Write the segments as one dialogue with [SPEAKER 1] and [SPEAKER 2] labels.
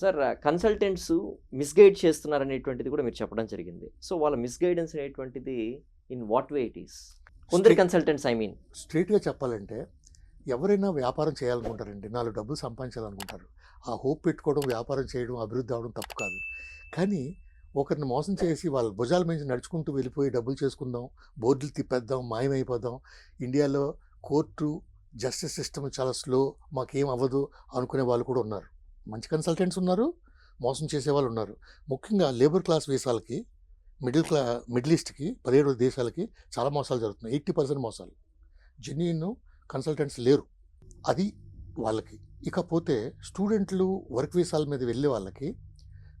[SPEAKER 1] Sir consultants misguide చేస్తున్నారనేటువంటిది కూడా మీరు చెప్పడం జరిగింది. సో వాళ్ళ మిస్గైడెన్స్ అనేటువంటిది in what way it is? కొందరు కన్సల్టెంట్స్ ఐ మీన్.
[SPEAKER 2] స్ట్రైట్గా చెప్పాలంటే ఎవరైనా వ్యాపారం చేయాలనుకుంటారండి. నాలుగు డబ్బులు సంపాదించాలనుకుంటారు. ఆ హోప్ పెట్టుకోవడం వ్యాపారం చేయడం అభివృద్ధి అవడం తప్పు కాదు. కానీ ఒకరిని మోసం చేసి వాళ్ళ భుజాల మీద నడుచుకుంటూ వెళ్ళిపోయి డబ్బులు చేసుకుందాం బోర్డులు తిప్పేద్దాం మాయమైపోదాం ఇండియాలో కోర్టు జస్టిస్ సిస్టమ్ చాలా స్లో మాకేం అవ్వదు అనుకునే వాళ్ళు కూడా ఉన్నారు. మంచి కన్సల్టెంట్స్ ఉన్నారు మోసం చేసే వాళ్ళు ఉన్నారు. ముఖ్యంగా లేబర్ క్లాస్ వీసాలకి మిడిల్ క్లా మిడిల్ ఈస్ట్కి పదిహేడు దేశాలకి చాలా మోసాలు జరుగుతున్నాయి. ఎయిటీ పర్సెంట్ మోసాలు. జెన్యున్ కన్సల్టెంట్స్ లేరు. అది వాళ్ళకి. ఇకపోతే స్టూడెంట్లు వర్క్ వీసాల మీద వెళ్ళే వాళ్ళకి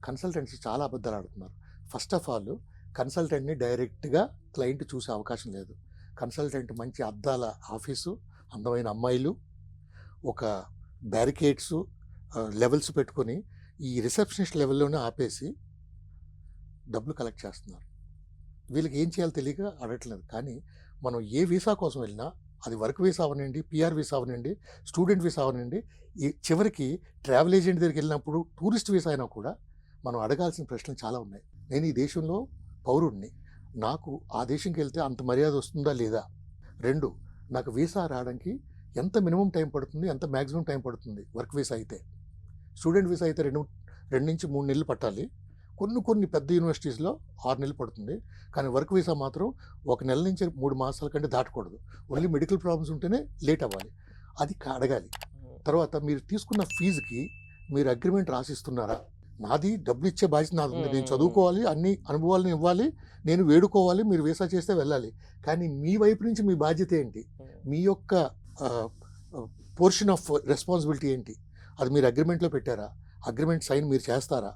[SPEAKER 2] కన్సల్టెంట్స్ చాలా అబద్ధాలు ఆడుతున్నారు. ఫస్ట్ ఆఫ్ ఆల్ కన్సల్టెంట్ని డైరెక్ట్గా క్లయింట్ చూసే అవకాశం లేదు. కన్సల్టెంట్ మంచి అద్దాల ఆఫీసు అందమైన అమ్మాయిలు ఒక బ్యారికేడ్స్ లెవెల్స్ పెట్టుకొని ఈ రిసెప్షనిస్ట్ లెవెల్లోనే ఆపేసి డబ్బులు కలెక్ట్ చేస్తున్నారు. వీళ్ళకి ఏం చేయాలో తెలియక అడగట్లేదు. కానీ మనం ఏ వీసా కోసం వెళ్ళినా అది వర్క్ వీసా అవనండి పిఆర్ వీసా అవనండి స్టూడెంట్ వీసా అవనండి ఈ చివరికి ట్రావెల్ ఏజెంట్ దగ్గరికి వెళ్ళినప్పుడు టూరిస్ట్ వీసా అయినా కూడా మనం అడగాల్సిన ప్రశ్నలు చాలా ఉన్నాయి. నేను ఈ దేశంలో పౌరుడిని. నాకు ఆ దేశంకి వెళ్తే అంత మర్యాద వస్తుందా లేదా? రెండు నాకు వీసా రావడానికి ఎంత మినిమం టైం పడుతుంది ఎంత మ్యాక్సిమం టైం పడుతుంది వర్క్ వీసా అయితే? స్టూడెంట్ వీసా అయితే రెండు రెండు నుంచి మూడు నెలలు పట్టాలి. కొన్ని కొన్ని పెద్ద యూనివర్సిటీస్లో ఆరు నెలలు పడుతుంది. కానీ వర్క్ వీసా మాత్రం ఒక నెల నుంచి మూడు మాసాల కంటే దాటకూడదు. ఓన్లీ మెడికల్ ప్రాబ్లమ్స్ ఉంటేనే లేట్ అవ్వాలి. అది అడగాలి. తర్వాత మీరు తీసుకున్న ఫీజుకి మీరు అగ్రిమెంట్ రాసిస్తున్నారా? నాది డబ్బులు ఇచ్చే బాధ్యత నాది ఉంది. నేను చదువుకోవాలి అన్ని అనుభవాలను ఇవ్వాలి నేను వేడుకోవాలి మీరు వీసా చేస్తే వెళ్ళాలి. కానీ మీ వైపు నుంచి మీ బాధ్యత ఏంటి? మీ యొక్క పోర్షన్ ఆఫ్ రెస్పాన్సిబిలిటీ ఏంటి? అది మీరు అగ్రిమెంట్లో పెట్టారా? అగ్రిమెంట్ సైన్ మీరు చేస్తారా?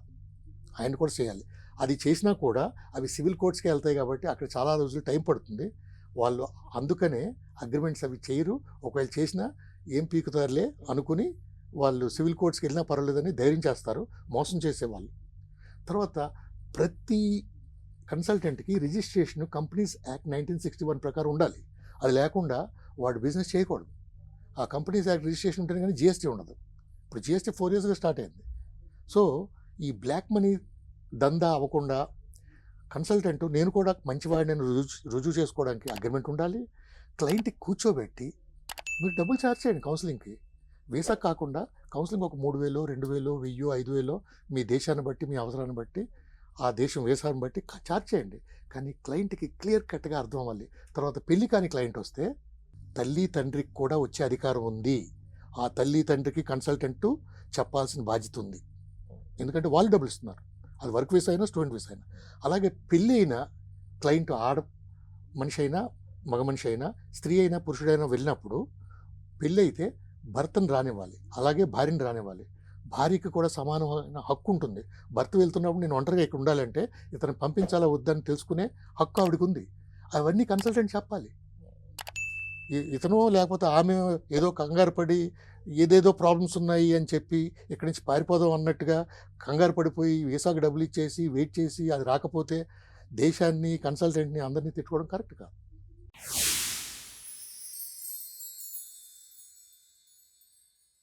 [SPEAKER 2] ఆయన కూడా చేయాలి. అది చేసినా కూడా అవి సివిల్ కోర్ట్స్కి వెళ్తాయి కాబట్టి అక్కడ చాలా రోజులు టైం పడుతుంది. వాళ్ళు అందుకనే అగ్రిమెంట్స్ అవి చేయరు. ఒకవేళ చేసినా ఏం పీకుతారులే అనుకుని వాళ్ళు సివిల్ కోర్ట్స్కి వెళ్ళినా పర్వాలేదని ధైర్యం చేస్తారు. మోసం చేసేవాళ్ళు. తర్వాత ప్రతి కన్సల్టెంట్కి registration companies act nineteen sixty one ప్రకారం ఉండాలి. అది లేకుండా వాడు బిజినెస్ చేయకూడదు. ఆ కంపెనీస్ యాక్ట్ రిజిస్ట్రేషన్ ఉంటేనే కానీ జిఎస్టీ ఉండదు. ఇప్పుడు జిఎస్టీ ఫోర్ ఇయర్స్గా స్టార్ట్ అయింది. సో ఈ బ్లాక్ మనీ దందా అవ్వకుండా కన్సల్టెంట్ నేను కూడా మంచివాడిని రుజువు రుజువు చేసుకోవడానికి అగ్రిమెంట్ ఉండాలి. క్లయింట్కి కూర్చోబెట్టి మీరు డబ్బులు ఛార్జ్ చేయండి కౌన్సిలింగ్కి. వీసా కాకుండా కౌన్సిలింగ్ ఒక మూడు వేలు రెండు వేలు వెయ్యో ఐదు వేలో మీ దేశాన్ని బట్టి మీ అవసరాన్ని బట్టి ఆ దేశం వీసాన్ని బట్టి ఛార్జ్ చేయండి. కానీ క్లయింట్కి క్లియర్ కట్గా అర్థం అవ్వాలి. తర్వాత పెళ్ళి కాని క్లయింట్ వస్తే తల్లి తండ్రికి కూడా వచ్చే అధికారం ఉంది. ఆ తల్లి తండ్రికి కన్సల్టెంట్ చెప్పాల్సిన బాధ్యత ఉంది. ఎందుకంటే వాళ్ళు డబ్బులు ఇస్తున్నారు. అది వర్క్ వీసా అయినా స్టూడెంట్ వీసా అయినా. అలాగే పెళ్ళి అయిన క్లయింట్ ఆడ మనిషి అయినా మగ మనిషి అయినా స్త్రీ అయినా పురుషుడైనా వెళ్ళినప్పుడు పెళ్ళి అయితే భర్తను రానివ్వాలి. అలాగే భార్యను రానివ్వాలి. భార్యకి కూడా సమానమైన హక్కు ఉంటుంది. భర్త వెళ్తున్నప్పుడు నేను ఒంటరిగా ఇక్కడ ఉండాలంటే ఇతను పంపించాలా వద్దని తెలుసుకునే హక్కు ఆవిడకి ఉంది అవన్నీ కన్సల్టెంట్ చెప్పాలి. ఇతను లేకపోతే ఆమె ఏదో కంగారు పడి ఏదేదో ప్రాబ్లమ్స్ ఉన్నాయి అని చెప్పి ఇక్కడి నుంచి పారిపోదాం అన్నట్టుగా కంగారు పడిపోయి వీసాకు డబ్బులు ఇచ్చేసి వెయిట్ చేసి అది రాకపోతే దేశాన్ని కన్సల్టెంట్ని అందరినీ తిట్టుకోవడం కరెక్ట్ కాదు.